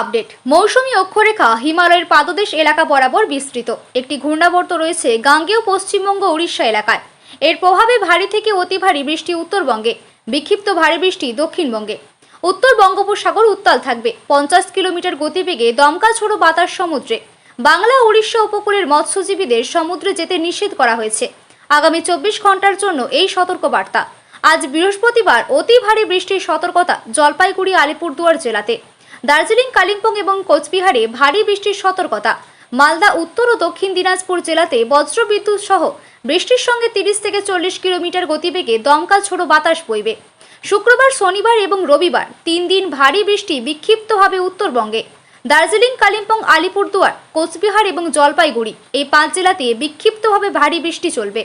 Update. মৌসুমী অক্ষরেখা হিমালয়ের পাদদেশ এলাকা বরাবর বিস্তৃত। একটি ঘূর্ণাবর্ত রয়েছে গাঙ্গেয় পশ্চিমবঙ্গ উড়িষ্যা এলাকায়। এর প্রভাবে ভারী থেকে অতি ভারী বৃষ্টি উত্তরবঙ্গে। বিক্ষিপ্ত ভারী বৃষ্টি দক্ষিণবঙ্গে। উত্তর বঙ্গোপসাগর উত্তাল থাকবে। পঞ্চাশ কিলোমিটার গতিবেগে দমকা ছোড়ো বাতাস সমুদ্রে। বাংলা উড়িষ্যা উপকূলের মৎস্যজীবীদের সমুদ্রে যেতে নিষেধ করা হয়েছে। আগামী চব্বিশ ঘণ্টার জন্য এই সতর্কবার্তা। আজ বৃহস্পতিবার অতি ভারী বৃষ্টির সতর্কতা জলপাইগুড়ি, আলিপুরদুয়ার জেলাতে। দার্জিলিং, কালিম্পং এবং কোচবিহারে ভারী বৃষ্টির সতর্কতা। মালদা, উত্তর ও দক্ষিণ দিনাজপুর জেলাতে বজ্রবিদ্যুৎ সহ বৃষ্টির সঙ্গে তিরিশ থেকে চল্লিশ কিলোমিটার গতিবেগে দমকা ছোড়ো বাতাস বইবে। শুক্রবার, শনিবার এবং রবিবার তিন দিন ভারী বৃষ্টি বিক্ষিপ্তভাবে উত্তরবঙ্গে। দার্জিলিং, কালিম্পং, আলিপুরদুয়ার, কোচবিহার এবং জলপাইগুড়ি এই পাঁচ জেলাতে বিক্ষিপ্তভাবে ভারী বৃষ্টি চলবে।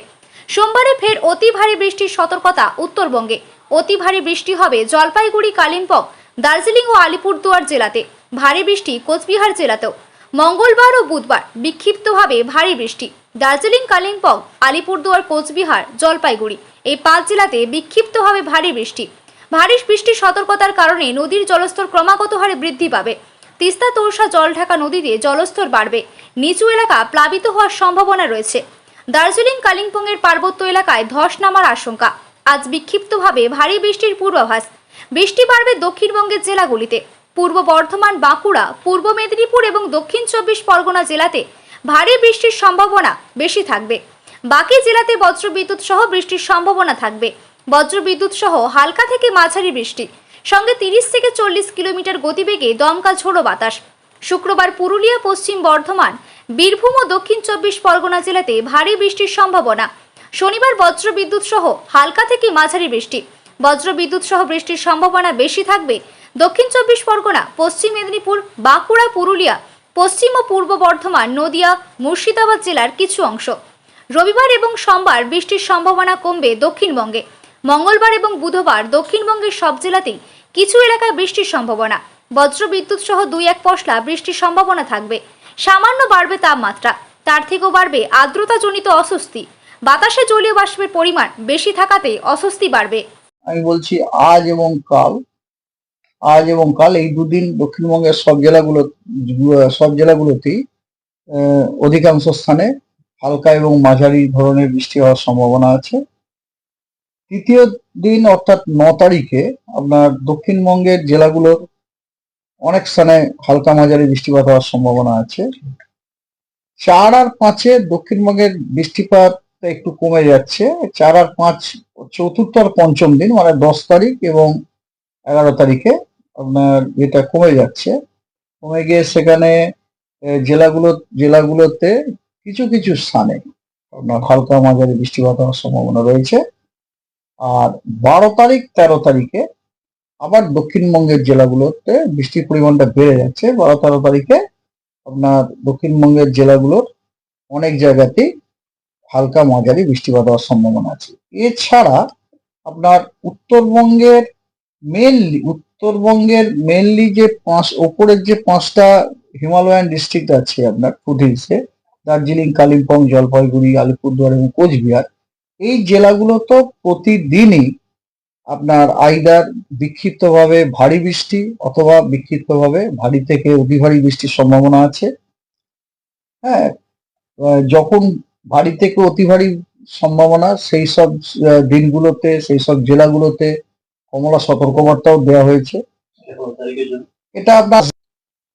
সোমবারে ফের অতি ভারী বৃষ্টির সতর্কতা উত্তরবঙ্গে। অতি ভারী বৃষ্টি হবে জলপাইগুড়ি, কালিম্পং দার্জিলিং ও আলিপুরদুয়ার জেলাতে ভারী বৃষ্টি কোচবিহার জেলাতেও। মঙ্গলবার ও বুধবার বিক্ষিপ্তভাবে ভারী বৃষ্টি। দার্জিলিং, কালিম্পং, আলিপুরদুয়ার, কোচবিহার, জলপাইগুড়ি এই পাঁচ জেলাতে বিক্ষিপ্তভাবে ভারী বৃষ্টি। ভারী বৃষ্টির সতর্কতার কারণে নদীর জলস্তর ক্রমাগত হারে বৃদ্ধি পাবে। তিস্তা, তোরসা, জলঢাকা নদীতে জলস্তর বাড়বে। নিচু এলাকা প্লাবিত হওয়ার সম্ভাবনা রয়েছে। দার্জিলিং, কালিম্পংয়ের পার্বত্য এলাকায় ধস নামার আশঙ্কা। আজ বিক্ষিপ্তভাবে ভারী বৃষ্টির পূর্বাভাস। বৃষ্টি বাড়বে দক্ষিণবঙ্গের জেলাগুলিতে। পূর্ব বর্ধমান, বাঁকুড়া, পূর্ব মেদিনীপুর এবং দক্ষিণ চব্বিশ পরগনা জেলাতে ভারী বৃষ্টির সম্ভাবনা বেশি থাকবে। বাকি জেলাতে বজ্রবিদ্যুৎ সহ বৃষ্টির সম্ভাবনা থাকবে। বজ্রবিদ্যুৎ সহ হালকা থেকে মাঝারি বৃষ্টি। সঙ্গে তিরিশ থেকে চল্লিশ কিলোমিটার গতিবেগে দমকা ঝোড়ো বাতাস। শুক্রবার পুরুলিয়া, পশ্চিম বর্ধমান, বীরভূম ও দক্ষিণ চব্বিশ পরগনা জেলাতে ভারী বৃষ্টির সম্ভাবনা। শনিবার বজ্রবিদ্যুৎ সহ হালকা থেকে মাঝারি বৃষ্টি। বজ্রবিদ্যুৎ সহ বৃষ্টির সম্ভাবনা বেশি থাকবে। দক্ষিণ চব্বিশ পরগনা, পশ্চিম মেদিনীপুর, বাঁকুড়া, পুরুলিয়া, পশ্চিম ও পূর্ব বর্ধমান, নদিয়া, মুর্শিদাবাদ জেলার কিছু অংশ। রবিবার এবং সোমবার বৃষ্টির সম্ভাবনা কমবে দক্ষিণবঙ্গে। মঙ্গলবার এবং বুধবার দক্ষিণবঙ্গের সব জেলাতেই কিছু এলাকায় বৃষ্টির সম্ভাবনা। বজ্রবিদ্যুৎ সহ দুই এক পশলা বৃষ্টির সম্ভাবনা থাকবে। সামান্য বাড়বে তাপমাত্রা। তার থেকেও বাড়বে আর্দ্রতাজনিত অস্বস্তি। বাতাসে জলীয় বাষ্পের পরিমাণ বেশি থাকাতে অস্বস্তি বাড়বে। আমি বলছি আজ এবং কাল, আজ এবং কাল এই দুদিন দক্ষিণবঙ্গের সব জেলাগুলো, সব জেলাগুলোতেই অধিকাংশ স্থানে হালকা এবং মাঝারি ধরনের বৃষ্টি হওয়ার সম্ভাবনা আছে। তৃতীয় দিন অর্থাৎ ন তারিখে আপনার দক্ষিণবঙ্গের জেলাগুলোর অনেক স্থানে হালকা মাঝারি বৃষ্টিপাত হওয়ার সম্ভাবনা আছে। চার আর পাঁচে দক্ষিণবঙ্গের বৃষ্টিপাত একটু কমে যাচ্ছে। চার আর পাঁচ চতুর্থ আর পঞ্চম দিন মানে দশ তারিখ এবং এগারো তারিখে আপনার এটা কমে যাচ্ছে। কমে গিয়ে সেখানে জেলাগুলো, জেলাগুলোতে কিছু কিছু স্থানে আপনার হালকা মাঝারি বৃষ্টিপাত হওয়ার সম্ভাবনা রয়েছে। আর বারো তারিখ, তেরো তারিখে আবার দক্ষিণবঙ্গের জেলাগুলোতে বৃষ্টির পরিমাণটা বেড়ে যাচ্ছে। বারো, তেরো তারিখে আপনার দক্ষিণবঙ্গের জেলাগুলোর অনেক জায়গাতেই হালকা মাঝারি বৃষ্টিপাত হওয়ার সম্ভাবনা আছে। এছাড়া আপনার উত্তরবঙ্গের মেনলি উত্তরবঙ্গের মেনলি যে পাঁচ, ওপরের যে পাঁচটা হিমালয়ান ডিস্ট্রিক্ট আছে আপনার ফুডিলসে দার্জিলিং, কালিম্পং, জলপাইগুড়ি, আলিপুরদুয়ার এবং কোচবিহার, এই জেলাগুলো তো প্রতিদিনই আপনার আইদার বিক্ষিপ্তভাবে ভারী বৃষ্টি অথবা বিক্ষিপ্তভাবে ভারী থেকে অতি ভারী বৃষ্টির সম্ভাবনা আছে। হ্যাঁ যখন ভারী থেকে অতি ভারী সম্ভাবনা সেই সব দিনগুলোতে সেই সব জেলাগুলোতে কমলা সতর্কবার্তাও দেওয়া হয়েছে। এটা আপনার